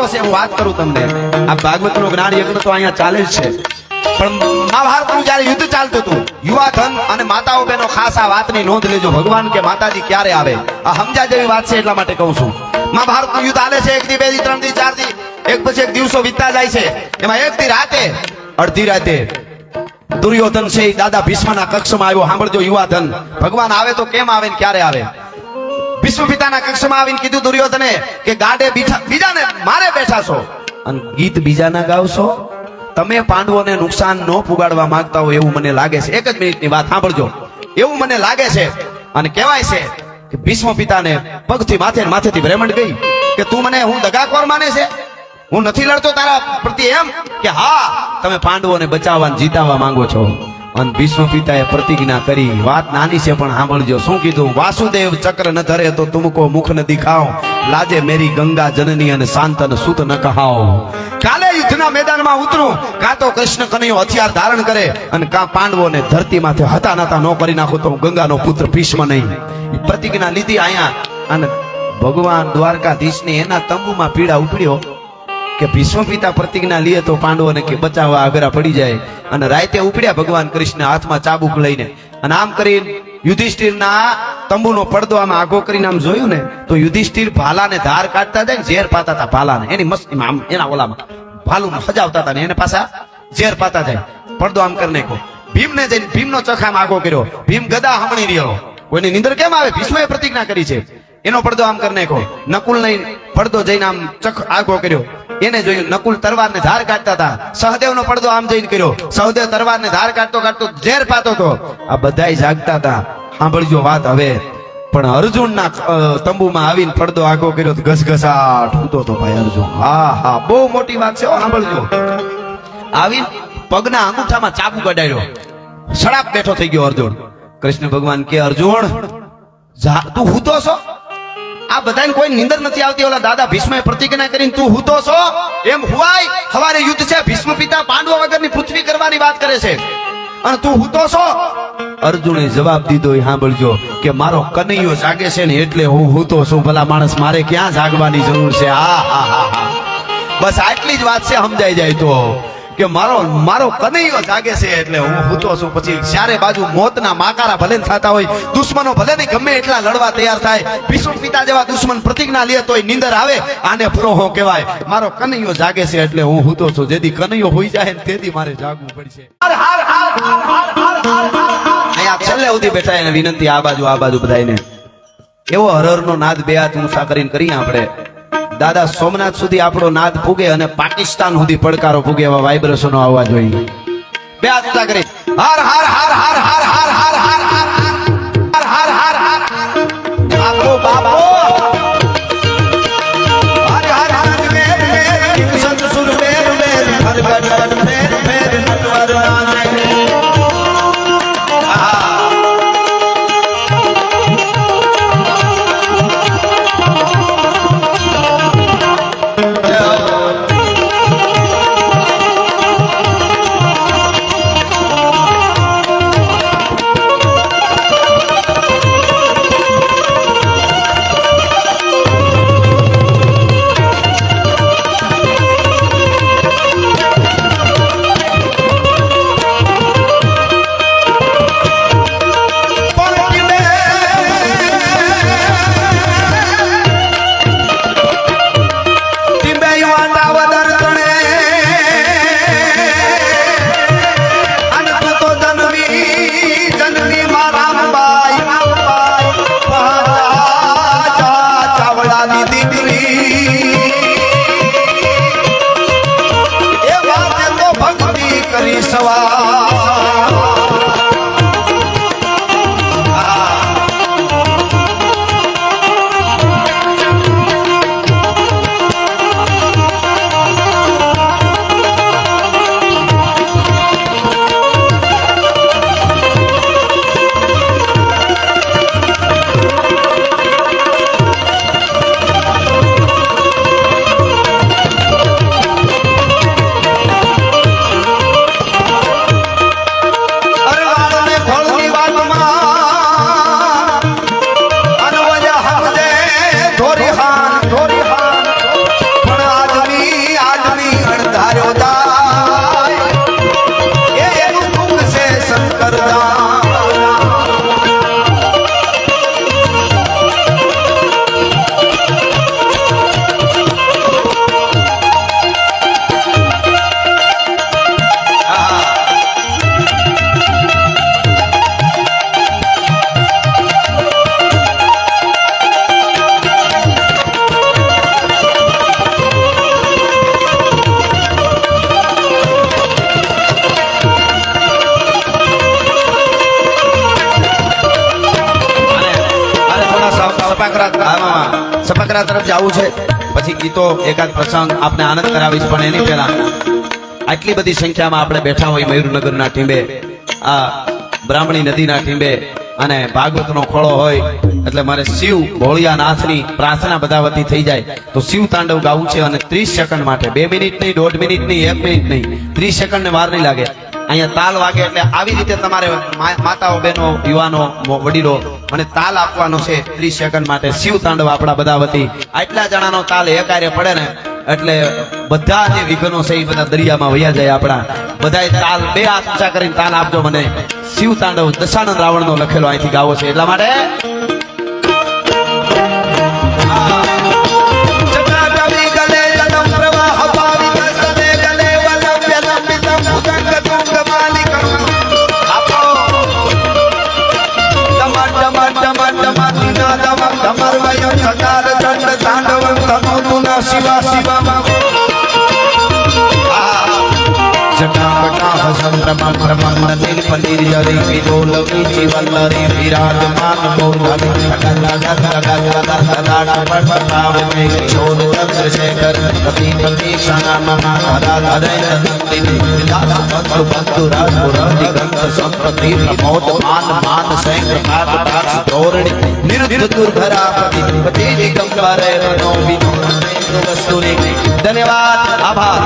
વાતો છે હું વાત કરું તમને. આ ભાગવતનું જ્ઞાન યજ્ઞ તો અહીંયા ચાલે છે. પણ મહાભારતનું જયારે યુદ્ધ ચાલતું હતું યુવા ધન અને માતાઓ બહેનો ખાસ આ વાતની નોંધ લેજો. ભગવાન કે માતાજી ક્યારે આવે? આ સમજા જેવી વાત છે એટલા માટે કહું છું. મહાભારતનું યુદ્ધ હાલે છે, એક દી, બે દી, ત્રણ દી, ચાર દી. એક પછી એક દિવસો વીતતા જાય છે. એમાં એક દી રાતે, અડધી રાતે, દુર્યોધન છે દાદા ભીષ્મના કક્ષમાં આવ્યો. સાંભળજો યુવા ધન ભગવાન આવે તો કેમ આવે ને ક્યારે આવે? ભીષ્મ પિતાના કક્ષમાં આવીને કીધું, દુર્યોધને, કે ગાડે બીજા બીજાને મારે બેઠા છો. અને ગીત બીજાના ગાવશો? તમે પાંડવોને નુકસાન ન પુગાડવા માંગતા હો એવું મને લાગે છે. એક જ મિનિટની વાત સાંભળજો. એવું મને લાગે છે અને કહેવાય છે કે ભીષ્મ પિતાને પગથી માથે માથેથી ભ્રમણ ગઈ કે તું મને હું દગાખોર માને છે? હું નથી લડતો તારા પ્રત્યે એમ કે હા, તમે પાંડવોને બચાવવા જીતાવવા માંગો છો. અને ભીષ્મ પિતાએ પ્રતિજ્ઞા કરી, વાત નાની છે પણ સાંભળજો. શું કીધું? વાસુદેવ ચક્ર ન ધરે તો તુમકો મુખ ન દિખાઓ લાજે મેરી ગંગા જનની અને શાંતન સુત ન કહાઓ કાલે યુદ્ધના મેદાનમાં ઉતરું. કાં તો કૃષ્ણ કનૈયો હથિયાર ધારણ કરે અને કાં પાંડવોને ધરતી માથે હતા નાતા ન કરી નાખું તો હું ગંગાનો પુત્ર ભીષ્મ નહીં. પ્રતિજ્ઞા લીધી અહીંયા અને ભગવાન દ્વારકાધીશને એના તંબુમાં પીડા ઉપડ્યો. કે ભીષ્મ પિતા પ્રતિજ્ઞા લીએ તો પાંડવોને કે બચાવવા આગરા પડી જાય અને રાતે ઉપડ્યા ભગવાન કૃષ્ણ હાથમાં ચાબુક લઈને. અને આમ કરીને યુધિષ્ઠિરના તંબુનો પડદો આમ આગો કરીને આમ જોયું ને, તો યુધિષ્ઠિર ભાલાને ધાર કાઢતા જાય ઝેર પાતા હતા ભાલાને. એની મસ્તીમાં આમ, એના ઓલામાં ભાલું સજાવતા હતા ને, એને પાછા ઝેર પાતા જાય. પડદો આમ કરી નાખો ભીમને જઈને, ભીમનો ચખામ આગો કર્યો. ભીમ ગદા હમણી રહ્યો. કોઈની નિંદર કેમ આવે? ભીષ્મએ પ્રતિજ્ઞા કરી છે. એનો પડદો આમ કરી નાખો નકુલ નહીં પડદો જઈને આમ ચખ આગો કર્યો. એને જોયું નકુલ તરવાર ને ધાર કાઢતા હતા. સહદેવ નો પડદો આમ જઈને કર્યો. સહદેવ તરવાર ને ધાર કાઢતો કાઢતો ઝેર પાતો હતો. આ બધા જાગતા હતા. સાંભળજો વાત હવે. પણ અર્જુન ના તંબુમાં આવીને પડદો આગો કર્યો ઘસઘસાટ ઉતો તો ભાઈ અર્જુન. હા હા, બહુ મોટી વાત છે સાંભળજો. આવીને પગના અંગૂઠામાં ચાકુ કઢાયો સડાપ બેઠો થઈ ગયો અર્જુન. કૃષ્ણ ભગવાન કે, અર્જુન તું હૂતો છો? આ બધાને કોઈ નિંદર નથી આવતી. ઓલા દાદા ભીષ્મએ પ્રતિજ્ઞા કરીને તું હુતો છો? એમ હુવાય, હવારે યુદ્ધ છે, ભીષ્મ પિતા પાંડવો વગરની પૃથ્વી કરવાની વાત કરે છે. અને તું હૂતો છો? અર્જુને જવાબ દીધો, એ સાંભળજો, કે મારો કનૈયો જાગે છે ને એટલે હું હૂતો છું. ભલા માણસ, મારે ક્યાં જાગવાની જરૂર છે? આ હા હા હા બસ આટલી જ વાત છે, સમજાઈ જાય તો. કે મારો મારો કનૈયો જાગે છે એટલે હું હૂતો છું. પછી ચારે બાજુ મોતના માકારા ભલે થતા હોય દુશ્મનો ભલે નહીં ગમે એટલા લડવા તૈયાર થાય. ભીષ્મ પિતા જેવા દુશ્મન પ્રતિજ્ઞા લે તોય નીંદર આવે. આને ફરોહો કહેવાય. મારો કનૈયો જાગે છે એટલે હું હૂતો છું. જેથી કનૈયો હોઈ જાય ને તેથી મારે જાગવું પડશે. અહીંયા છેલ્લે સુધી બેઠા એને વિનંતી આ બાજુ આ બાજુ બધાને એવો હરહરનો નાદ બે હાથ ઊંચા કરીને કરીએ આપણે. દાદા સોમનાથ સુધી આપણો નાદ પૂગે અને પાકિસ્તાન સુધી પડકારો પૂગે એવા વાઇબ્રેશનો આવવા જોઈએ બે હાર હાર હાર, હર હર હર હર હર. ગીતો એકાદ પ્રસંગ આપને આનંદ કરાવીશ, પણ એની પહેલા આટલી બધી સંખ્યામાં આપણે બેઠા હોય મયુરનગરના ટીંબે, આ બ્રાહ્મણી નદીના ટીંબે અને ભાગવતનો ખોળો હોય, એટલે મારે શિવ ભોળિયાનાથની પ્રાર્થના બધા વતી થઈ જાય. તો શિવ તાંડવ ગાવું છે અને ત્રીસ સેકન્ડ માટે, બે મિનિટ નહીં દોઢ મિનિટ નહીં એક મિનિટ નહીં ત્રીસ સેકન્ડ ને વાર નહીં લાગે. અહીંયા તાલ વાગે એટલે આવી રીતે તમારે માતાઓ, બહેનો, યુવાનો વડીલો મને તાલ આપવાનો છે ત્રીસ સેકન્ડ માટે. શિવ તાંડવ આપણા બધા વતી. આટલા જણાનો તાલ એકારે પડે ને, એટલે બધા જે વિઘ્નો છે એ બધા દરિયામાં વયા જાય આપણા. બધા તાલ, બે હાથ ઊંચા કરીને તાલ આપજો મને. શિવ તાંડવ દશાનંદ રાવણનો લખેલો અહીંથી ગાવો છે. એટલા માટે ન શિવા શિવમ. જટાપટા સંભ્રમં ભ્રમં નીલ પનીર જરી વિલોલ વીચી વલ્લરી વિરાજમાન હરે નંદિની બંધુ બંધુ રાજપુરાધિ ગંધ સંપ્રતિ પ્રમોદ માન માન સૈન કાત કાત ધોરણી નિરુદ્ધ દુર્ધરા પતિ ધન્યવાદ આભાર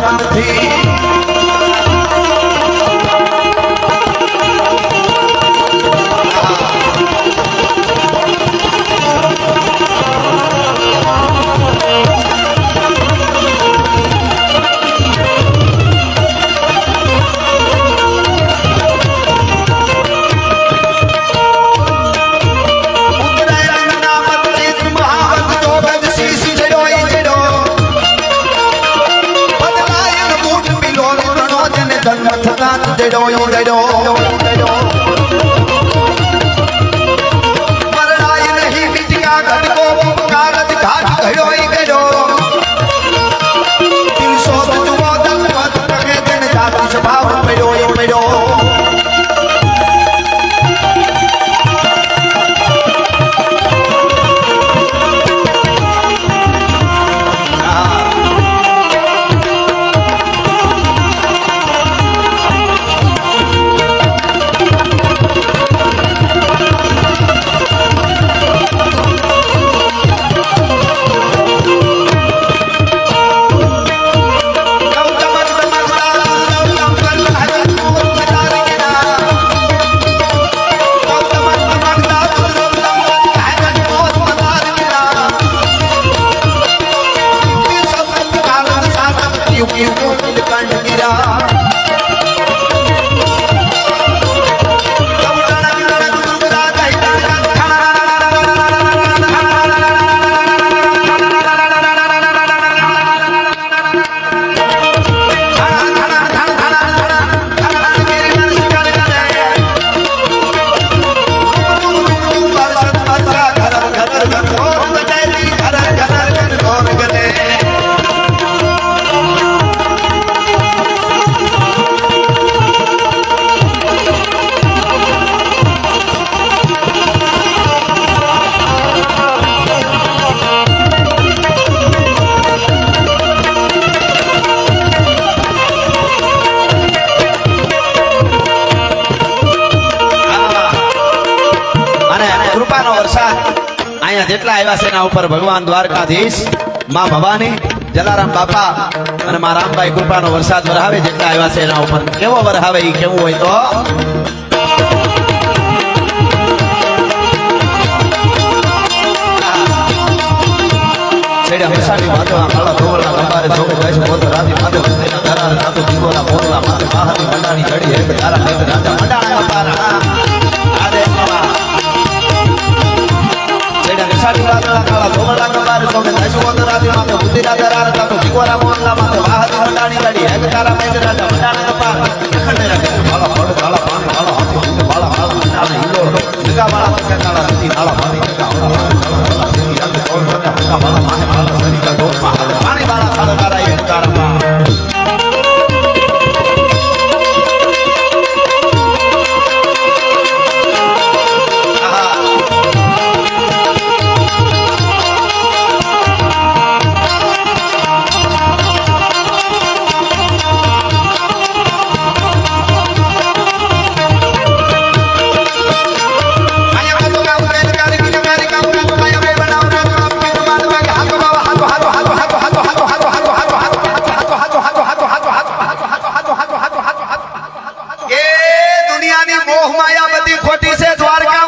જાનું કામ થતાં જ જડોય જડો. એના ઉપર ભગવાન દ્વારકાધીશમાં ભવાની, જલારામ બાપા અને મા રામભાઈ કૃપાનો વરસાદ વરહાવે જેટલા આવ્યા છે એના ઉપર. કેવો વરહાવે એ કેવું હોય તો? છેડે હંસાની વાતો તારા હે રાજા મંડાણા પારા સાડીવાળા દળા કાળા ધોવળા કબાર તમે કશો વંદરાજી માથે બુદ્ધિ રાજા રાર તાતો ભીગોરા મોહલ્લા માથે વાહત મંડાણી ગાડી હેગ તારા મેઘ રાજા મંડાણા કપાર ખંડે રાખે ભાળા ફળ ભાળા પાન ભાળા હાથો હિંદ ભાળા ભાળા નાળે હિંડો ઢગા ભાળા મસ્કે તાળા સતી નાળા ભાળી ઢગા ભાળા ભાળા ભાળા સતી રાજા ભાળા મોહ માયા બધી ખોટી છે દ્વારકા